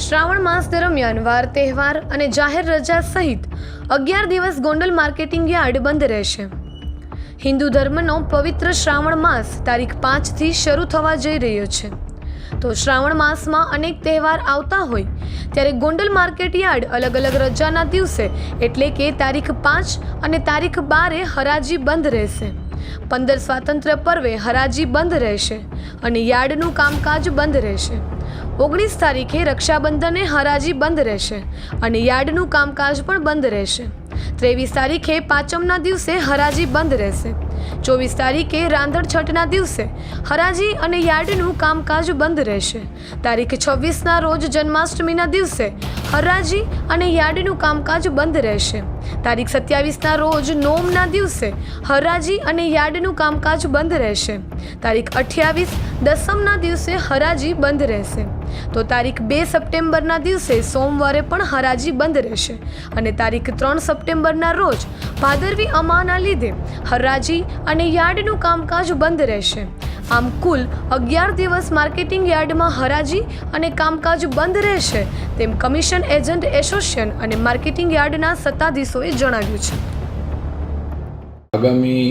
શ્રાવણ માસ દરમિયાન વાર, તહેવાર અને જાહેર રજા સહિત અગિયાર દિવસ ગોંડલ માર્કેટિંગ યાર્ડ બંધ રહેશે. હિન્દુ ધર્મનો પવિત્ર શ્રાવણ માસ તારીખ પાંચથી શરૂ થવા જઈ રહ્યો છે. તો શ્રાવણ માસમાં અનેક તહેવાર આવતા હોય, ત્યારે ગોંડલ માર્કેટ યાર્ડ અલગ અલગ રજાના દિવસે એટલે કે તારીખ પાંચ અને તારીખ બારે હરાજી બંધ રહેશે. પંદર સ્વાતંત્ર્ય પર્વે હરાજી બંધ રહેશે અને યાર્ડનું કામકાજ બંધ રહેશે. ઓગણીસ તારીખે રક્ષાબંધને હરાજી બંધ રહેશે અને યાર્ડનું કામકાજ પણ બંધ રહેશે. ત્રેવીસ તારીખે પાંચમના દિવસે હરાજી બંધ રહેશે. ચોવીસ તારીખે રાંધણ છઠના દિવસે હરાજી અને યાર્ડનું કામકાજ બંધ રહેશે. તારીખ છવ્વીસના રોજ જન્માષ્ટમીના દિવસે હરાજી અને યાર્ડનું કામકાજ બંધ રહેશે. તારીખ સત્યાવીસના રોજ નોમના દિવસે હરાજી અને યાર્ડનું કામકાજ બંધ રહેશે. તારીખ અઠ્યાવીસ દસમના દિવસે હરાજી બંધ રહેશે. તો તારીખ બે સપ્ટેમ્બરના દિવસે સોમવારે પણ હરાજી બંધ રહેશે અને તારીખ ત્રણ સપ્ટેમ્બરના રોજ ભાદરવી અમાના લીધે હરાજી અને યાર્ડનું કામકાજ બંધ રહેશે. આમ કુલ અગિયાર દિવસ માર્કેટિંગ યાર્ડમાં હરાજી અને કામકાજ બંધ રહેશે તેમ કમિશન એજન્ટ એસોસિએશન અને માર્કેટિંગ યાર્ડના સત્તાધીશોએ જણાવ્યું છે. આગામી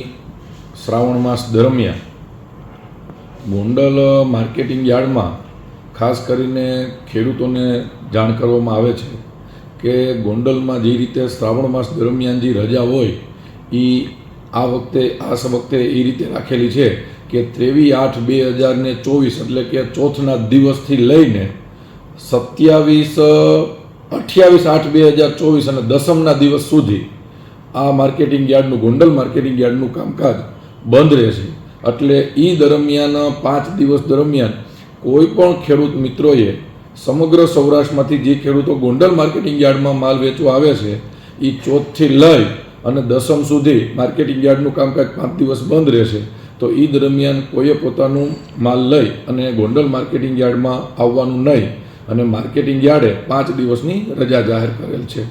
શ્રાવણ માસ દરમિયાન ગોંડલ માર્કેટિંગ યાર્ડમાં ખાસ કરીને ખેડૂતોને જાણ કરવામાં આવે છે કે ગોંડલમાં જે રીતે શ્રાવણ માસ દરમિયાન જે રજા હોય એ આ વખતે, આ સબક્તે એ રીતે રાખેલી છે કે ત્રેવીસ આઠ બે હજાર ને ચોવીસ એટલે કે ચોથના દિવસથી લઈને સત્યાવીસ અઠ્યાવીસ આઠ બે હજાર ચોવીસ અને દસમના દિવસ સુધી આ માર્કેટિંગ યાર્ડનું, ગોંડલ માર્કેટિંગ યાર્ડનું કામકાજ બંધ રહેશે. એટલે એ દરમિયાન, પાંચ દિવસ દરમિયાન કોઈ પણ ખેડૂત મિત્રોએ સમગ્ર સૌરાષ્ટ્રમાંથી જે ખેડૂતો ગોંડલ માર્કેટિંગ યાર્ડમાં માલ વેચવા આવે છે એ ચોથથી લઈ અને દસમ સુધી માર્કેટિંગ યાર્ડનું કામકાજ પાંચ દિવસ બંધ રહેશે. તો એ દરમિયાન કોઈએ પોતાનું માલ લઈ અને ગોંડલ માર્કેટિંગ યાર્ડમાં આવવાનું નહીં. અને માર્કેટિંગ યાર્ડે પાંચ દિવસની રજા જાહેર કરેલ છે.